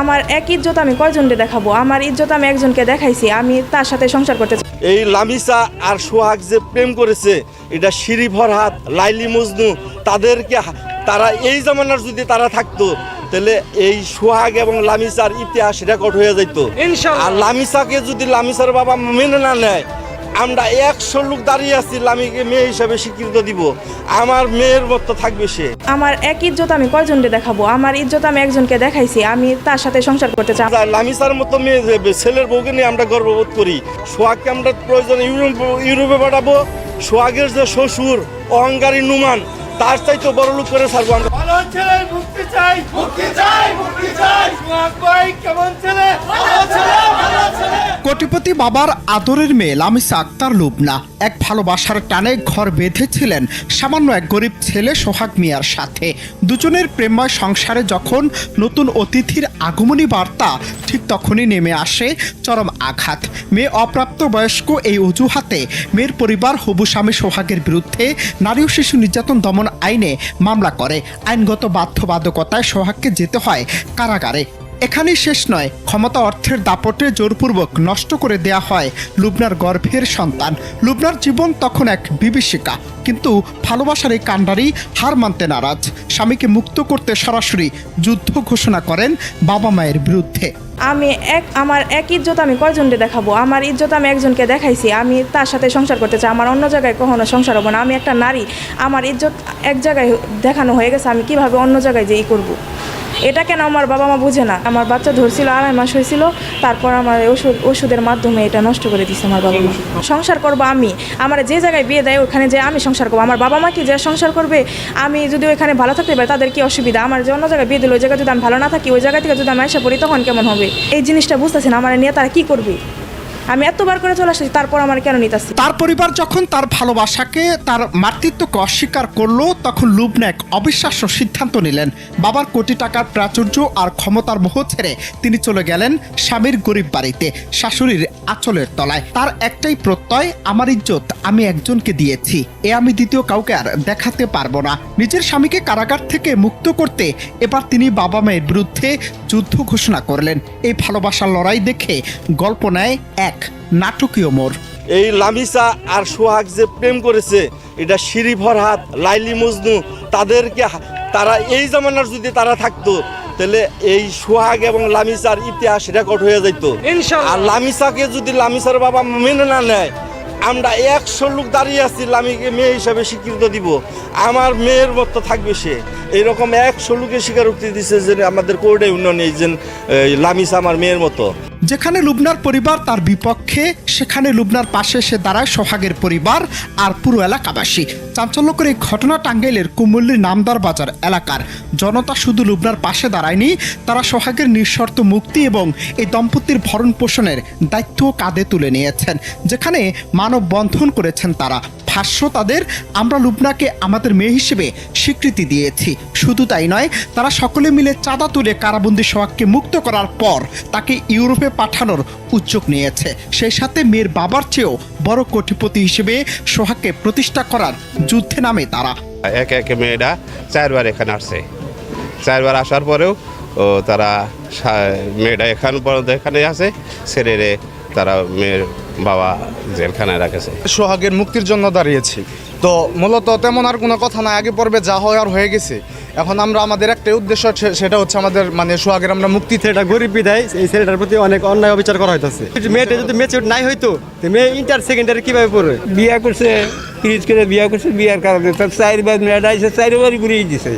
আমার এক ইজ্জত আমি কয়জনকে দেখাবো? আমার ইজ্জত আমি একজনকে দেখাইছি আমি তার সাথে সংসার করতে চাই। এই লামিসা আর সোহাগ যে প্রেম করেছে এটা শিরি ফরহাদ লাইলি মজনু তাদেরকে তারা এই জামানার যদি তারা থাকতো তাহলে এই সোহাগ এবং লামিসার ইতিহাস রেকর্ড হয়ে যেত আর লামিসাকে যদি লামিসার বাবা মেনে না নেয় আমরা একশো লোক দাঁড়িয়ে আছি লামিকে মেয়ে হিসাবে স্বীকৃত দিব। আমার মেয়ের মতো থাকবে সে। আমার এক ইজ্জত আমি কয়জনকে দেখাবো? আমার ইজ্জত আমি একজনকে দেখাইছি আমি তার সাথে সংসার করতে চাই। লামিসার মতো মেয়ে যে- ছেলের বউকে নিয়ে আমরা গর্ববোধ করি। সোহাগকে আমরা প্রয়োজন ইউরোপ ইউরোপে পাঠাবো। সোহাগের যে শ্বশুর অহংকারী নুমান তার চাইতে বড় লোক করে ছাড়বো আমরা। ভালো ছেলে মুক্তি চাই। মুক্তি চাই মুক্তি চাই। সোহাগ ভাই কেমন ছেলে? কোটিপতি বাবার আদরের মেয়ে লামিসা আক্তার লুবনা এক ভালোবাসার টানে ঘর বেঁধেছিলেন সামান্য এক গরিব ছেলে সোহাগ মিয়ার সাথে। দুজনের প্রেমময় সংসারে যখন নতুন অতিথির আগমনী বার্তা, ঠিক তখনই নেমে আসে চরম আঘাত। মেয়ে অপ্রাপ্ত বয়স্ক এই অজুহাতে মেয়ের পরিবার হবু স্বামী সোহাগের বিরুদ্ধে নারী ও শিশু নির্যাতন দমন আইনে মামলা করে। আইনগত বাধ্যবাধকতায় সোহাগকে যেতে হয় কারাগারে। এখানেই শেষ নয়। ক্ষমতা অর্থের দাপটে জোরপূর্বক নষ্ট করে দেয়া হয় লুবনার গর্ভের সন্তান। লুবনার জীবন তখন এক বিভীষিকা। কিন্তু ভালোবাসার এই কাণ্ডারি হার মানতে নারাজ। স্বামীকে মুক্ত করতে সরাসরি যুদ্ধ ঘোষণা করেন বাবা মায়ের বিরুদ্ধে। আমি এক, আমার এক ইজ্জত আমি কয়জনকে দেখাবো? আমার ইজ্জত আমি একজনকে দেখাইছি। আমি তার সাথে সংসার করতে চাই। আমার অন্য জায়গায় কখনো সংসার হব না। আমি একটা নারী। আমার ইজ্জত এক জায়গায় দেখানো হয়ে গেছে। আমি কীভাবে অন্য জায়গায় যেই করব। এটা কেন আমার বাবা মা বুঝে না? আমার বাচ্চা ধরছিল, আড়াই মাস হয়েছিল, তারপর আমার ওষুধ, ওষুধের মাধ্যমে এটা নষ্ট করে দিচ্ছে আমার বাবা মা। সংসার করব আমি। আমার যে জায়গায় বিয়ে দেয়, ওখানে যে আমি সংসার করব। আমার বাবা মা কি যে সংসার করবে? আমি যদি ওইখানে ভালো থাকতে পারি, তাদের কি অসুবিধা? আমার যে অন্য জায়গায় বিয়ে দিল, ওই জায়গায় যদি আমি ভালো না থাকি, ওই জায়গা থেকে যদি আমি এসে পড়ি, তখন কেমন হবে? এই জিনিসটা বুঝতেছেন? আমার নিয়ে তারা কি করবে? আমি এতবার করে চলে আসছি, তারপর আমার কেন নিতেছি তার পরিবার যখন তার ভালোবাসাকে, তার মাতৃত্বকে অস্বীকার করল, তখন লুবনা এক অবিশ্বাস্য সিদ্ধান্ত নিলেন। বাবার কোটি টাকার প্রাচুর্য আর ক্ষমতার মোহ ছেড়ে তিনি চলে গেলেন স্বামীর গরিব বাড়িতে, শাশুড়ির আঁচলের তলায়। তার একটাই প্রত্যয়, আমার ইজ্জত, আমি একজনকে দিয়েছি। এ আমি দ্বিতীয় কাউকে আর দেখাতে পারব না। নিজের স্বামীকে কারাগার থেকে মুক্ত করতে এবার তিনি বাবা মায়ের বিরুদ্ধে যুদ্ধ ঘোষণা করলেন। এই ভালোবাসার লড়াই দেখে গল্প নেয় এক নাটকীয় মোড়। এই লামিসা আর সোহাগ যে প্রেম করেছে এটা শিরি ফরহাদ লাইলি মজনু তাদেরকে তারা এই জামানার যদি তারা থাকতো তাহলে এই সোহাগ এবং লামিসার ইতিহাস রেকর্ড হয়ে যেত আর লামিসাকে যদি লামিসার বাবা মেনে না নেয় আমরা একশো লোক দাঁড়িয়ে আছি লামিকে মেয়ে হিসাবে স্বীকৃত দিব। আমার মেয়ের মতো থাকবে সে। এইরকম একশো লোকের স্বীকারোক্তি দিছে যে আমাদের কোর্টে উন্নয়ন এই যে এই লামিসা আমার মেয়ের মতো। যেখানে লুবনার পরিবার তার বিপক্ষে, সেখানে লুবনার পাশে এসে দাঁড়ায় সোহাগের পরিবার আর পুরো এলাকাবাসী। চাঞ্চল্যকর এই ঘটনা টাঙ্গাইলের কুমল্লির নামদার বাজার এলাকার। জনতা শুধু লুবনার পাশে দাঁড়ায়নি, তারা সোহাগের নিঃশর্ত মুক্তি এবং এই দম্পতির ভরণ পোষণের দায়িত্ব কাঁধে তুলে নিয়েছেন, যেখানে মানব বন্ধন করেছেন তারা। ভাষ্য তাদের, আমরা লুবনাকে আমাদের মেয়ে হিসেবে স্বীকৃতি দিয়েছি। শুধু তাই নয়, তারা সকলে মিলে চাঁদা তুলে কারাবন্দি সোহাগকে মুক্ত করার পর তাকে ইউরোপে পাঠানোর উদ্যোগ নিয়েছে। সেই সাথে মেয়ের বাবার চেয়েও বড় কোটিপতি হিসেবে সোহাগকে প্রতিষ্ঠা করার যুদ্ধে নামে তারা। একে একে মেয়েরা চারবার এখানে আসছে চারবার আসার পরেও তারা মেয়েটা এখান পর্যন্ত এখানে আছে ছেড়ে তারা মেয়ের বাবা জেলখানায় রাখেছে। সোহাগের মুক্তির জন্য দাঁড়িয়েছি। তো মূলত তেমন আর কোনো কথা না আগে পর্বে যা হয় হওয়ার হয়ে গেছে। এখন আমরা আমাদের একটাই উদ্দেশ্য সে- সেটা হচ্ছে আমাদের মানে সোহাগের আমরা মুক্তি ছেলেটা গরিব বিদায় এই ছেলেটার প্রতি অনেক অন্যায় অবিচার করা হইতেছে। মেয়েটা যদি মেচিউর নাই হইতো মেয়ে ইন্টার সেকেন্ডারি কীভাবে পড়বে? বিয়া করছে ফ্রিজ করে বিয়া করছে বিয়ার কারণে তার চারবার মেয়েটা এসে চারবারই ঘুরিয়ে দিছে।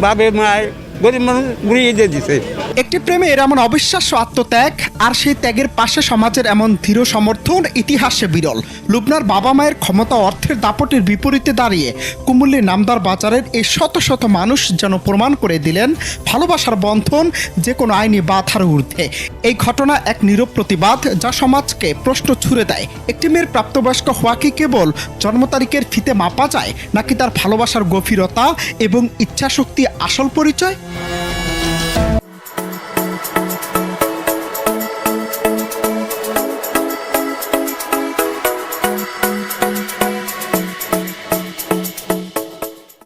বাবে মায় গরিব মানুষ ঘুরিয়ে দিয়ে দিছে। একটি প্রেমের এমন অবিশ্বাস্য আত্মত্যাগ আর সেই ত্যাগের পাশে সমাজের এমন দৃঢ় সমর্থন, ইতিহাসে বিরল। লুবনার বাবা মায়ের ক্ষমতা অর্থের দাপটের বিপরীতে দাঁড়িয়ে কুমুল্লির নামদার বাজারের এই শত শত মানুষ যেন প্রমাণ করে দিলেন ভালোবাসার বন্ধন যে কোনো আইনি বাধার ঊর্ধ্বে। এই ঘটনা এক নীরব প্রতিবাদ যা সমাজকে প্রশ্ন ছুড়ে দেয়। একটি মেয়ের প্রাপ্তবয়স্ক হওয়া কি কেবল জন্ম তারিখের ফিতে মাপা যায়, নাকি তার ভালোবাসার গভীরতা এবং ইচ্ছাশক্তি আসল পরিচয়?